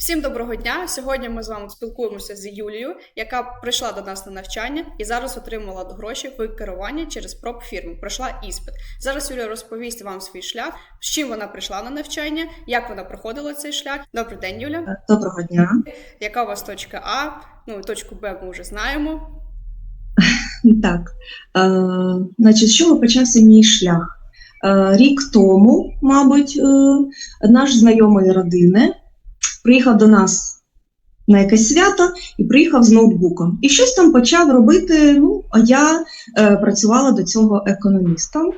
Всім доброго дня! Сьогодні ми з вами спілкуємося з Юлією, яка прийшла до нас на навчання і зараз отримала гроші в керуванні через проб фірму. Пройшла іспит. Зараз Юлія розповість вам свій шлях, з чим вона прийшла на навчання, як вона проходила цей шлях. Добрий день, Юля. Доброго дня. Яка у вас точка А? Ну точку Б ми вже знаємо. Так, е, значить, з чого почався мій шлях? Е, рік тому, мабуть, е, наш знайомий родини приїхав до нас на якесь свято і приїхав з ноутбуком. І щось там почав робити. Ну, а я е, працювала до цього економістом.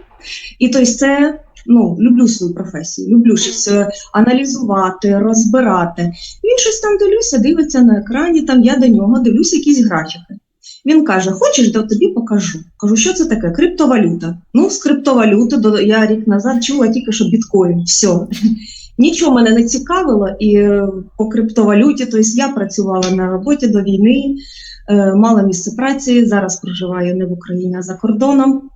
І тобто це. Ну, люблю свою професію, люблю щось е, аналізувати, розбирати. Він щось там дивлюся, дивиться на екрані, там я до нього дивлюся якісь графіки. Він каже: Хочеш, то тобі покажу. Кажу, що це таке? Криптовалюта. Ну, з криптовалюти до я рік назад чула тільки що біткоін. Все. Нічого мене не цікавило, і е, по криптовалюті, тобто я працювала на роботі до війни, е, мала місце праці, зараз проживаю не в Україні, а за кордоном.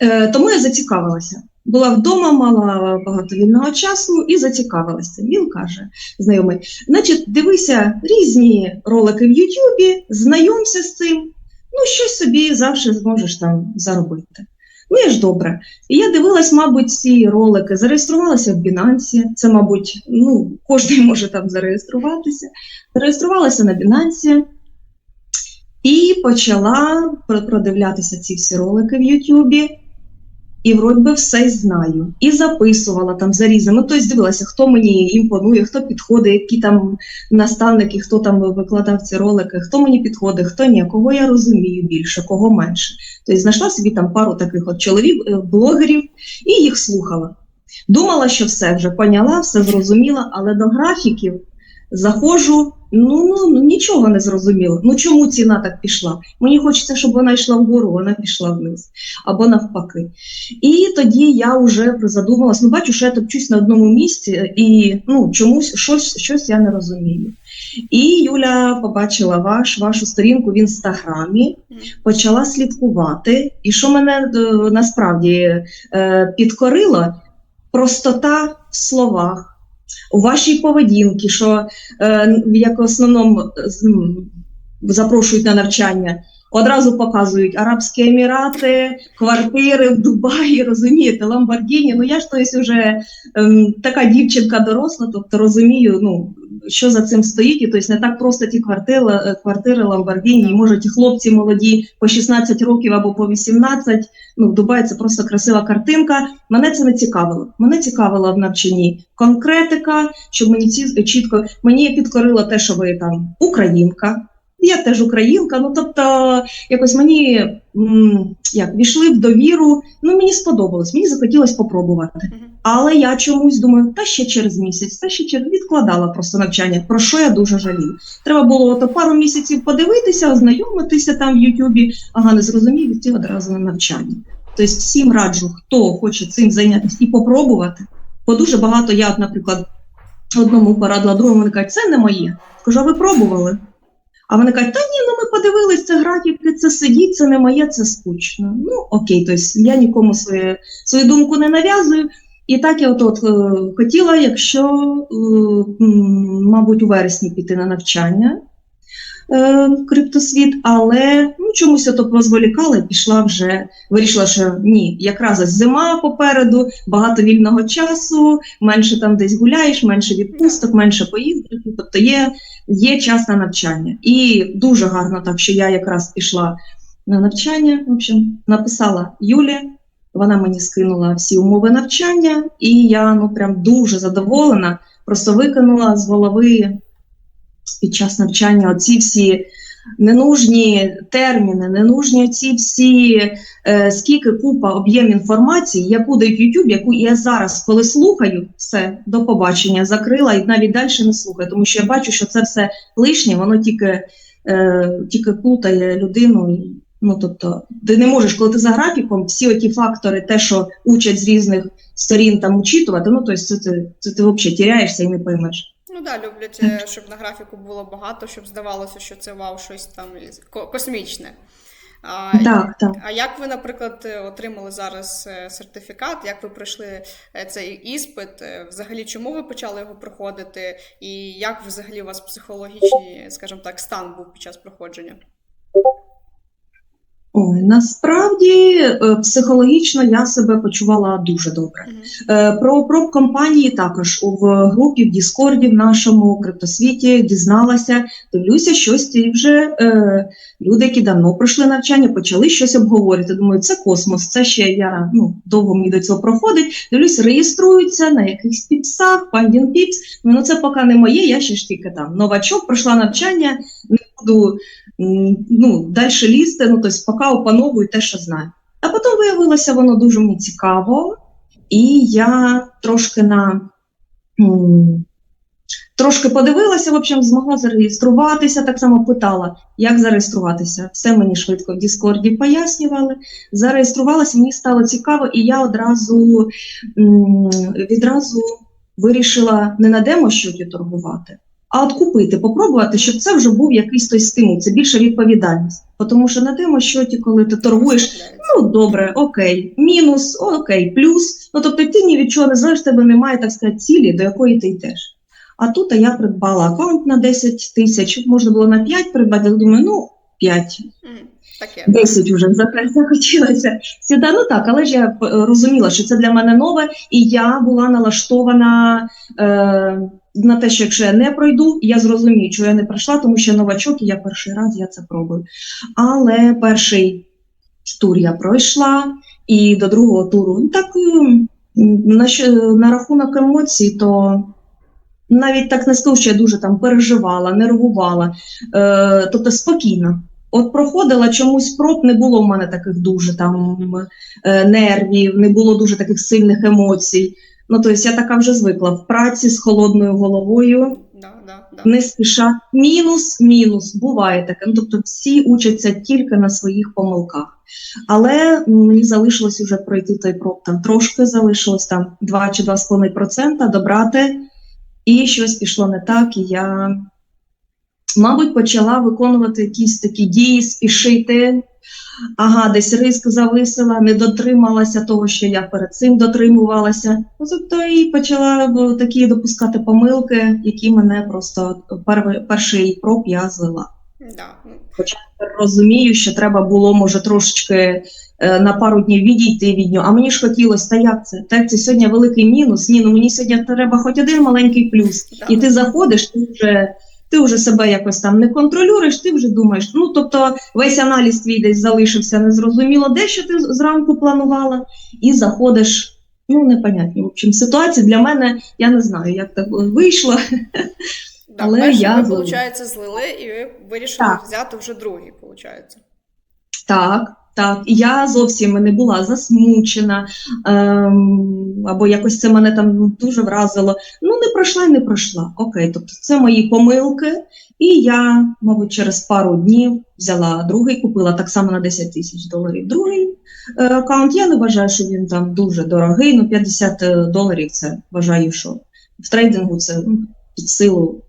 Е, Тому я зацікавилася. Була вдома, мала багато вільного часу і зацікавилася. Він каже, знайомий, значить, дивися різні ролики в Ютубі, знайомся з цим, ну щось собі завжди зможеш там заробити. Ну, і ж добре. І я дивилась, мабуть, ці ролики, зареєструвалася в Binance, це, мабуть, ну, кожен може там зареєструватися. Зареєструвалася на Binance і почала продивлятися ці всі ролики в Ютубі. І вроді би все знаю. І записувала там зарізами. Ну, тобто дивилася, хто мені імпонує, хто підходить, які там наставники, хто там викладав ці ролики, хто мені підходить, хто ні, кого я розумію більше, кого менше. Тобто знайшла собі там пару таких от чоловік, е, блогерів, і їх слухала. Думала, що все вже поняла, все зрозуміла, але до графіків заходжу, ну, ну, ну нічого не зрозуміло. Ну чому ціна так пішла? Мені хочеться, щоб вона йшла вгору, вона пішла вниз, або навпаки. І тоді я вже задумалась, ну бачу, що я топчусь на одному місці, і ну, чомусь щось, щось я не розумію. І Юля побачила ваш, вашу сторінку в інстаграмі, почала слідкувати. І що мене е, насправді е, підкорило, простота в словах, у вашій поведінці, що е, як основному запрошують на навчання. Одразу показують Арабські Емірати, квартири в Дубаї, розумієте, Ламборгіні. Ну я ж тось уже ем, така дівчинка доросла, тобто розумію, ну що за цим стоїть, і тобто не так просто ті квартири, е, квартири Ламборгіні, і може ті хлопці молоді по 16 років або по 18, Ну в Дубаї це просто красива картинка. Мене це не цікавило. Мене цікавила в навчанні конкретика, щоб мені ці чітко мені підкорило те, що ви там українка. Я теж українка, ну тобто якось мені як війшли в довіру. Ну мені сподобалось, мені захотілося попробувати. Але я чомусь думаю, та ще через місяць, та ще через відкладала просто навчання. Про що я дуже жалію. Треба було ото пару місяців подивитися, ознайомитися там в Ютубі. Ага, не зрозумів, йти одразу на навчання. Тобто всім раджу, хто хоче цим зайнятися і попробувати. Бо дуже багато я, наприклад, одному порадила, другому вони кажуть, це не моє. Кажу, а ви пробували? А вони кажуть, та ні, ну ми подивились, це графіки, це сидіть, це не моє, це скучно. Ну окей, тобто я нікому своє, свою думку не нав'язую. І так я от, от е, хотіла, якщо, е, мабуть, у вересні піти на навчання е, криптосвіт, але ну, чомусь ото позволікала і пішла вже, вирішила, що ні, якраз зима попереду, багато вільного часу, менше там десь гуляєш, менше відпусток, менше поїздок, тобто є, є час на навчання. І дуже гарно так, що я якраз пішла на навчання. В общем, написала Юлі, вона мені скинула всі умови навчання, і я ну прям дуже задоволена. Просто викинула з голови під час навчання оці всі ненужні терміни, ненужні ці всі, е, скільки купа об'єм інформації, яку дають YouTube, яку я зараз, коли слухаю, все, до побачення, закрила і навіть далі не слухаю, тому що я бачу, що це все лишнє, воно тільки, е, тільки плутає людину. Ну, тобто, ти не можеш, коли ти за графіком, всі оті фактори, те, що учать з різних сторін там учитувати, ну, тобто це, це, це ти взагалі тіряєшся і не поймеш. Ну да, люблять, е, щоб на графіку було багато, щоб здавалося, що це вау, щось там космічне. А, Так, так. а як ви, наприклад, е, отримали зараз е, сертифікат? Як ви пройшли цей іспит? Взагалі, чому ви почали його проходити? І як взагалі у вас психологічний, скажімо так, стан був під час проходження? Ой, насправді е, психологічно я себе почувала дуже добре. Е, Про проб компанії також у в групі в Діскорді в нашому криптосвіті дізналася. Дивлюся, щось ті вже е, люди, які давно пройшли навчання, почали щось обговорювати. Думаю, це космос. Це ще я ну довго мені до цього проходить. Дивлюсь, реєструються на якихось піпсах, пандін піпс. Ну це поки не моє. Я ще ж тільки там новачок, пройшла навчання, не буду ну далі лізти. Ну тобто, поки опановую те, що знаю. А потім виявилося, воно дуже мені цікаво. І я трошки на трошки подивилася, в общем, змогла зареєструватися. Так само питала, як зареєструватися. Все мені швидко в Діскорді пояснювали. Зареєструвалася, мені стало цікаво, і я одразу відразу вирішила не на демо-щоті торгувати, а от купити, попробувати, щоб це вже був якийсь той стимул, це більше відповідальність. Тому що на що ті, коли ти торгуєш, Ну, добре, окей, мінус, окей, плюс. Ну, тобто ти ні від чого не знаєш, тебе немає, так сказати, цілі, до якої ти йдеш. А тут я придбала аккаунт на 10 тисяч, можна було на 5 придбати, думаю, ну, 5, Мгм. Таке. 10 вже за- захотілося. Сюди, ну так, але ж я е, розуміла, що це для мене нове, і я була налаштована е, на те, що якщо я не пройду, я зрозумію, що я не пройшла, тому що новачок, і я перший раз я це пробую. Але перший тур я пройшла, і до другого туру ну, так ем, на, на рахунок емоцій, то навіть так не скажу, що я дуже там переживала, нервувала, е, тобто спокійно. От проходила чомусь проб, не було в мене таких дуже там е, нервів, не було дуже таких сильних емоцій. Ну, тобто я така вже звикла в праці з холодною головою, Да, да, да. не спіша. Мінус, мінус, буває таке. Ну, тобто всі учаться тільки на своїх помилках. Але мені залишилось вже пройти той проб. Там трошки залишилось там 2 чи 2,5% добрати, і щось пішло не так, і я, мабуть, почала виконувати якісь такі дії, спішити. Ага, десь риск зависила, не дотрималася того, що я перед цим дотримувалася. Ну, тобто і почала такі допускати помилки, які мене просто перший, перший проб я злила. Да. ну, Розумію, що треба було, може, трошечки е, на пару днів відійти від нього. А мені ж хотілося, та як це? Так, це сьогодні великий мінус. Ні, ну мені сьогодні треба хоч один маленький плюс. да. І ти заходиш, ти вже, ти вже себе якось там не контролюєш, ти вже думаєш. Ну тобто весь аналіз твій десь залишився незрозуміло, де що ти зранку планувала, і заходиш. Ну, непонятні. В общем, ситуація для мене, я не знаю, як так вийшло. Да, Але перший я ви, виходить, злили, і ви вирішили Так. взяти вже другий, виходить. Так, так. Я зовсім не була засмучена, ем, або якось це мене там дуже вразило. Ну, не пройшла і не пройшла. Окей, тобто це мої помилки. І я, мабуть, через пару днів взяла другий, купила так само на 10 тисяч доларів. Другий е, аккаунт. Я не вважаю, що він там дуже дорогий. Ну, 50 доларів це вважаю, що в трейдингу це ну, під силу.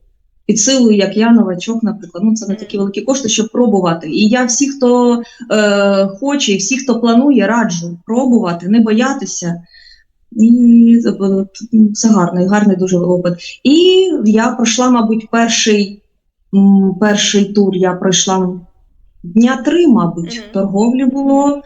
Під силу, як я, новачок, наприклад, ну це не такі великі кошти, щоб пробувати. І я всі, хто е, хоче, і всі, хто планує, раджу пробувати, не боятися. І це, гарний, гарний дуже опит. І я пройшла, мабуть, перший, перший тур я пройшла дня три, мабуть, Мгм. торговлі було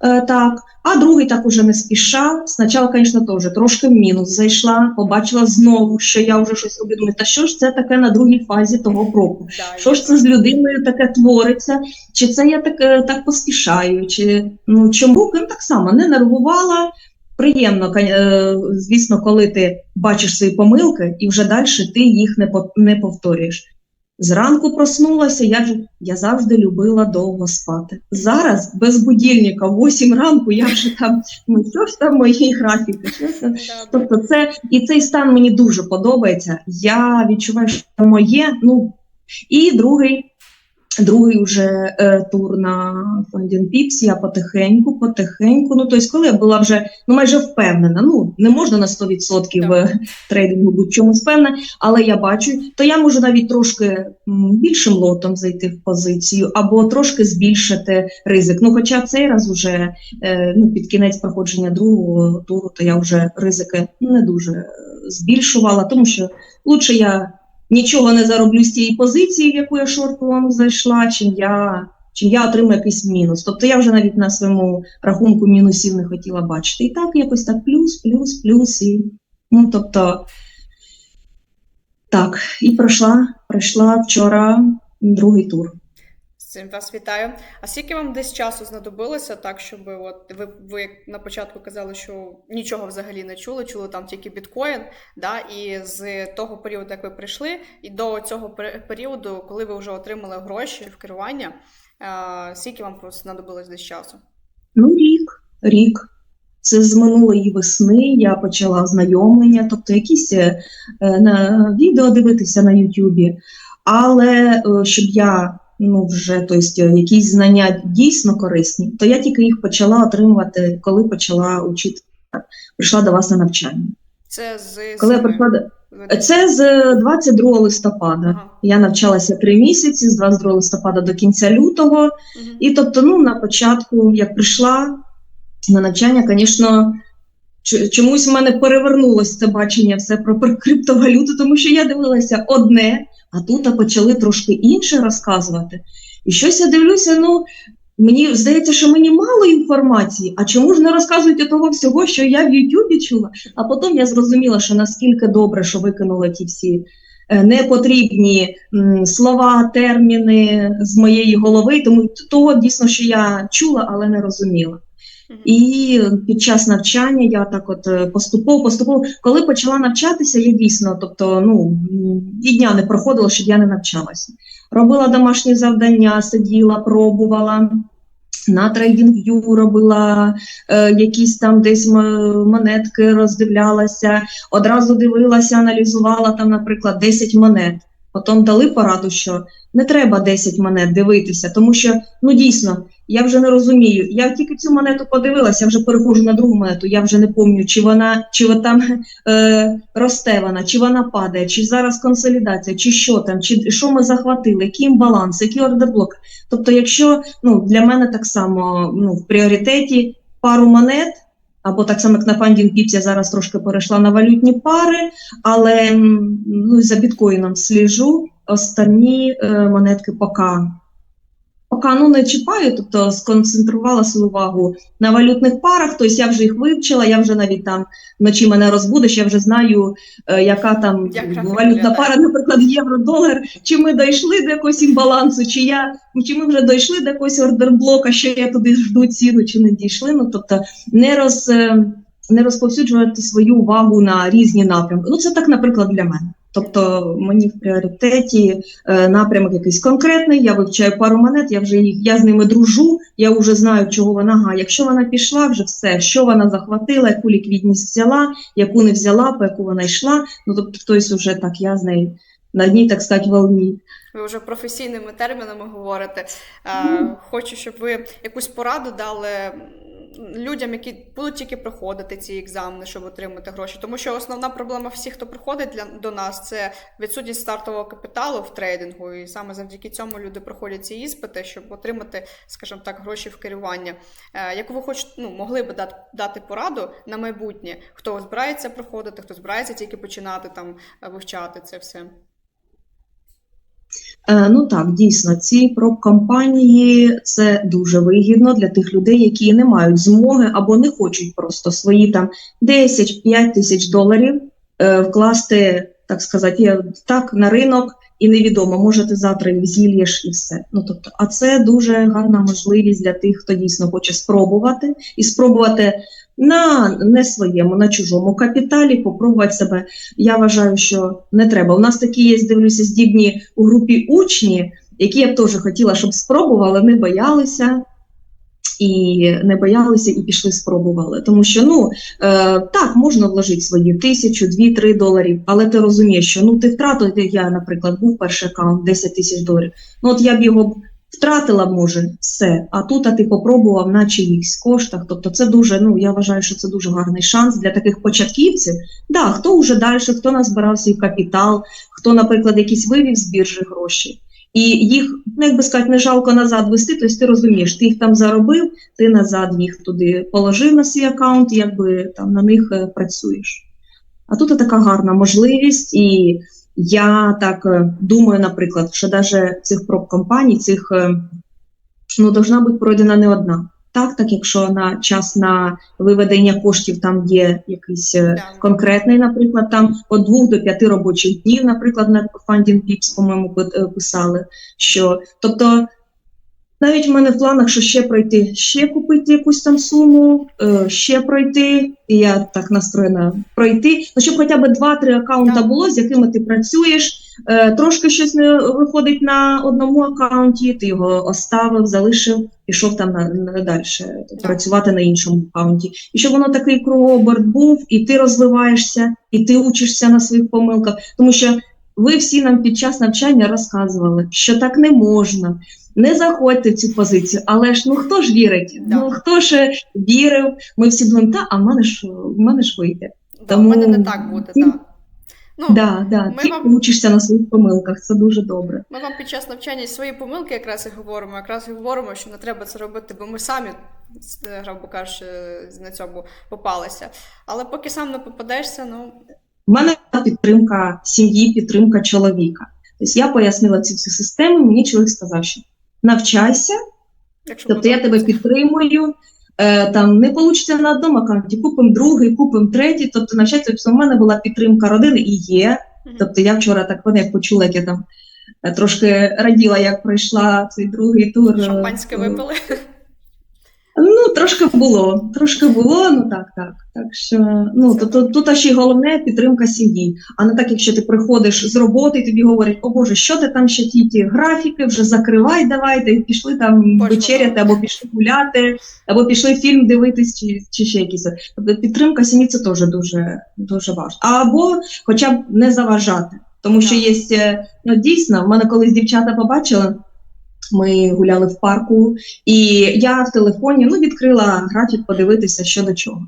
так. А другий так уже не спіша. Спочатку, звісно, теж трошки в мінус зайшла, побачила знову, що я вже щось роблю. Думаю, та що ж це таке на другій фазі того кроку? Що ж це з людиною таке твориться? Чи це я так, е, так поспішаю? Чи ну чому Ну, так само не нервувала? Приємно, е, звісно, коли ти бачиш свої помилки і вже далі ти їх не повторюєш. Зранку проснулася, я ж я завжди любила довго спати. Зараз без будильника, в 8 ранку, я вже там, ну що ж там мої графіки? Що це? Тобто, це і цей стан мені дуже подобається. Я відчуваю, що моє. Ну і другий Другий вже е, тур на Фондін Піпс, я потихеньку, потихеньку. Ну, тобто, коли я була вже ну, майже впевнена, ну не можна на 100% в трейдингу чомусь впевнена, але я бачу, то я можу навіть трошки більшим лотом зайти в позицію, або трошки збільшити ризик. Ну, хоча цей раз уже е, ну, під кінець проходження другого туру, то я вже ризики не дуже е, збільшувала, тому що лучше я нічого не зароблю з тієї позиції, в яку я шортом зайшла, чим я. Чим я отримаю якийсь мінус. Тобто я вже навіть на своєму рахунку мінусів не хотіла бачити. І так якось так плюс, плюс, плюс. І, ну, тобто, так, і пройшла, пройшла вчора другий тур. Цим вас вітаю. А скільки вам десь часу знадобилося, так щоб от ви, ви на початку казали, що нічого взагалі не чули, чули там тільки біткоін, да, і з того періоду, як ви прийшли, і до цього періоду, коли ви вже отримали гроші в керування, а, скільки вам просто знадобилось десь часу? Ну, рік, рік. Це з минулої весни я почала ознайомлення, тобто якісь е, на відео дивитися на Ютубі, але е, щоб я ну вже тобто, якісь знання дійсно корисні, то я тільки їх почала отримувати, коли почала учити. Прийшла до вас на навчання. Це з Коли я прийшла до це з 22 листопада. Ага. Я навчалася три місяці з 22 листопада до кінця лютого. Мгм. І тобто, ну, на початку, як прийшла на навчання, звісно, чомусь в мене перевернулося це бачення все про, криптовалюту, тому що я дивилася одне, а тут почали трошки інше розказувати. І щось я дивлюся, ну. Мені здається, що мені мало інформації, а чому ж не розказуєте того всього, що я в Ютубі чула? А потім я зрозуміла, що наскільки добре, що викинула ті всі е, непотрібні м, слова, терміни з моєї голови, тому того дійсно, що я чула, але не розуміла. І під час навчання я так от е, поступово, поступово, коли почала навчатися, я дійсно, тобто, ну і дня не проходило, щоб я не навчалася. Робила домашні завдання, сиділа, пробувала. На TradingView робила е, якісь там десь монетки, роздивлялася, одразу дивилася, аналізувала там, наприклад, 10 монет. Потім дали пораду, що не треба 10 монет дивитися, тому що ну дійсно я вже не розумію. Я тільки цю монету подивилася, я вже переходжу на другу монету. Я вже не пам'ятаю, чи вона чи там е, росте вона, чи вона падає, чи зараз консолідація, чи що там, чи що ми захватили, який баланс, який ордерблок. Тобто, якщо ну для мене так само ну в пріоритеті пару монет. Або так само, як на фандінг Pips, я зараз трошки перейшла на валютні пари, але ну, за біткоїном сліжу. Останні е, монетки поки, поки ну, не чіпаю, тобто сконцентрувала свою увагу на валютних парах. Тобто я вже їх вивчила, я вже навіть там вночі мене розбудиш, я вже знаю, е, яка там Як валютна пара, наприклад, євро-долар, чи ми дійшли до якогось імбалансу, чи я чи ми вже дійшли до якогось ордерблока, що я туди жду ціну, чи не дійшли. Ну тобто не роз. е, не розповсюджувати свою увагу на різні напрямки. Ну, це так, наприклад, для мене. Тобто мені в пріоритеті е, напрямок якийсь конкретний, я вивчаю пару монет, я вже їх, я з ними дружу, я вже знаю, чого вона га. Якщо вона пішла, вже все, що вона захватила, яку ліквідність взяла, яку не взяла, по яку вона йшла. Ну тобто, хтось вже так, я з нею на дній, так сказати, волні. Ви вже професійними термінами говорите. Е, Хочу, щоб ви якусь пораду дали людям, які будуть тільки проходити ці екзамени, щоб отримати гроші. Тому що основна проблема всіх, хто приходить для, до нас, це відсутність стартового капіталу в трейдингу. І саме завдяки цьому люди проходять ці іспити, щоб отримати, скажімо так, гроші в керування. Е, Яку ви хочете, ну, могли би дати, дати пораду на майбутнє, хто збирається проходити, хто збирається тільки починати там е, вивчати це все. Е, Ну так, дійсно, ці проб-кампанії це дуже вигідно для тих людей, які не мають змоги або не хочуть просто свої там 10-5 тисяч доларів е, вкласти, так сказати, так на ринок, і невідомо, може ти завтра їх зільєш і все. Ну тобто, а це дуже гарна можливість для тих, хто дійсно хоче спробувати і спробувати на не своєму, на чужому капіталі, попробувати себе. Я вважаю, що не треба. У нас такі є, дивлюся, здібні у групі учні, які я б теж хотіла, щоб спробували, не боялися. І не боялися, і пішли, спробували. Тому що ну е, так можна вложити свої тисячу, дві, три доларів, але ти розумієш, що ну ти втратив, я, наприклад, був перший аккаунт 10 тисяч доларів. Ну от я б його втратила, може, все. А тут а ти попробував на чиїхсь коштах. Тобто, це дуже, ну я вважаю, що це дуже гарний шанс для таких початківців. Да, хто вже далі, хто назбирав свій капітал, хто, наприклад, якісь вивів з біржі гроші. І їх, ну як би сказати, не жалко назад вести, тобто ти розумієш, ти їх там заробив, ти назад їх туди положив на свій аккаунт, якби там на них е, працюєш. А тут така гарна можливість, і я так е, думаю, наприклад, що навіть цих проб-компаній, цих е, ну, должна бути пройдена не одна. Так, так, якщо на час на виведення коштів там є якийсь е, конкретний, наприклад, там від двох до п'яти робочих днів, наприклад, на Funding Pips, по-моєму, е, писали, що тобто. Навіть в мене в планах, що ще пройти, ще купити якусь там суму, е, ще пройти. І я так настроєна пройти. Ну, щоб хоча б два-три аккаунта було, з якими ти працюєш. Е, трошки щось не виходить на одному аккаунті, ти його оставив, залишив, пішов там на, на далі працювати на іншому аккаунті. І щоб воно такий кругооберт був, і ти розвиваєшся, і ти учишся на своїх помилках. Тому що ви всі нам під час навчання розказували, що так не можна. Не заходьте в цю позицію, але ж ну хто ж вірить? Да. Ну хто ж вірив? Ми всі думаємо, та а в мене ж в мене ж вийде. Да, Тому мене не так буде, так. Ну, да, да. ми Ти вам- учишся на своїх помилках, це дуже добре. Ми вам під час навчання свої помилки якраз і говоримо, якраз і говоримо, що не треба це робити, бо ми самі, грубо кажучи, на цьому попалися. Але поки сам не попадешся, ну У мене підтримка сім'ї, підтримка чоловіка. Тобто я пояснила цю всю систему. Мені чоловік сказав, що навчайся, якщо тобто я тебе підтримую. Е, там не вийде на одному аккаунті, купимо другий, купимо третій. Тобто на щастя у мене була підтримка родини і є. Тобто я вчора так вони як почула, як я там е, трошки раділа, як пройшла цей другий тур. е, Шампанське випили. Ну, трошки було, трошки було, ну так, так. Так що ну то, то тут ще й головне підтримка сім'ї. А не так, якщо ти приходиш з роботи, і тобі говорять, о Боже, що ти там ще ті, ті графіки, вже закривай, давайте, і пішли там Боже, вечеряти, або пішли гуляти, або пішли фільм дивитись, чи, чи ще якісь. Тобто підтримка сім'ї це теж дуже, дуже важливо. Або хоча б не заважати. Тому що Так. є, ну дійсно, в мене колись дівчата побачили. Ми гуляли в парку, і я в телефоні ну, відкрила графік подивитися, що до чого.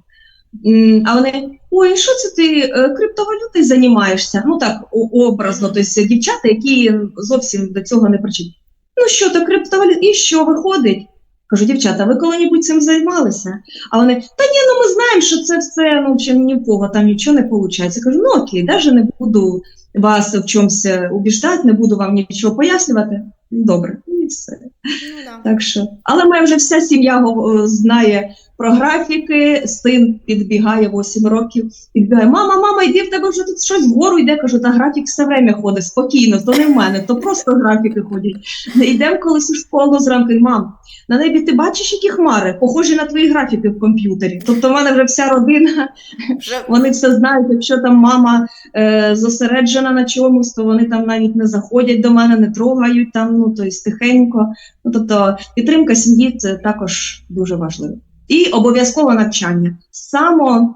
А вони, ой, що це ти е, криптовалютою займаєшся? Ну так, образно, тобто дівчата, які зовсім до цього не причетні. Ну що то криптовалюта? І що виходить? Кажу, дівчата, ви коли-небудь цим займалися? А вони, та ні, ну ми знаємо, що це все, ну чи ні в там нічого не виходить. Кажу, ну окей, навіть не буду вас в чомусь е, убіждати, не буду вам нічого пояснювати. Добре, все. Ну, да. Так що, але моя вже вся сім'я го- знає про графіки. Син підбігає 8 років, підбігає. Мама, мама, йди в тебе вже тут щось вгору йде. Кажу, та графік все время ходить спокійно, то не в мене, то просто графіки ходять. Йдемо колись у школу зранку. Мам, на небі ти бачиш, які хмари, похожі на твої графіки в комп'ютері. Тобто, в мене вже вся родина, вони все знають. Якщо там мама е, зосереджена на чомусь, то вони там навіть не заходять до мене, не трогають там, ну то й тихенько. Ну тобто підтримка сім'ї це також дуже важливо. І обов'язково навчання. Само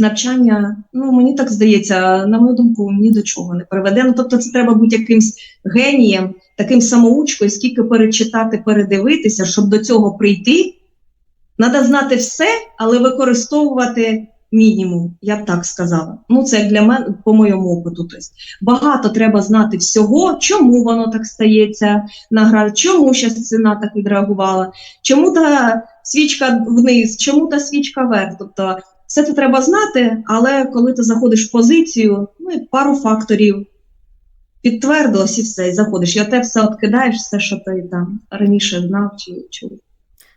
навчання, ну мені так здається, на мою думку, ні до чого не приведе. Ну тобто, це треба бути якимсь генієм, таким самоучкою, скільки перечитати, передивитися, щоб до цього прийти. Треба знати все, але використовувати мінімум, я б так сказала. Ну, це для мене по моєму опиту. Тобто, багато треба знати всього, чому воно так стається на гра, чому зараз ціна так відреагувала, чому та свічка вниз, чому та свічка вверх. Тобто, все це треба знати, але коли ти заходиш в позицію, ну і пару факторів. Підтвердилось і все, і заходиш. І оте все откидаєш, все, що ти там раніше знав чи чув.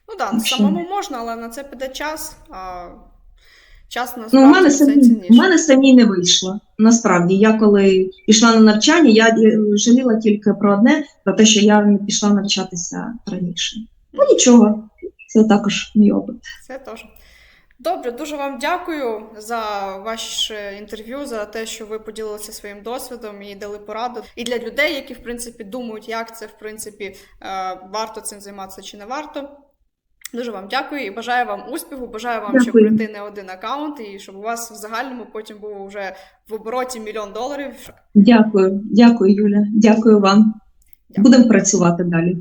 ну Так що- самому можна, але на це піде час. А час Ну, у мене самі, у мене самі не вийшло. Насправді, я коли пішла на навчання, я е, жаліла тільки про одне, про те, що я не пішла навчатися раніше. Ну нічого, це також мій опит. Це теж. Добре, дуже вам дякую за ваше інтерв'ю, за те, що ви поділилися своїм досвідом і дали пораду. І для людей, які в принципі думають, як це в принципі е, варто цим займатися чи не варто. Дуже вам дякую і бажаю вам успіху. Бажаю вам, щоб Дякую. прийти не один аккаунт, і щоб у вас в загальному потім був вже в обороті мільйон доларів. Дякую, дякую, Юля. Дякую вам. Дякую. Будемо працювати далі.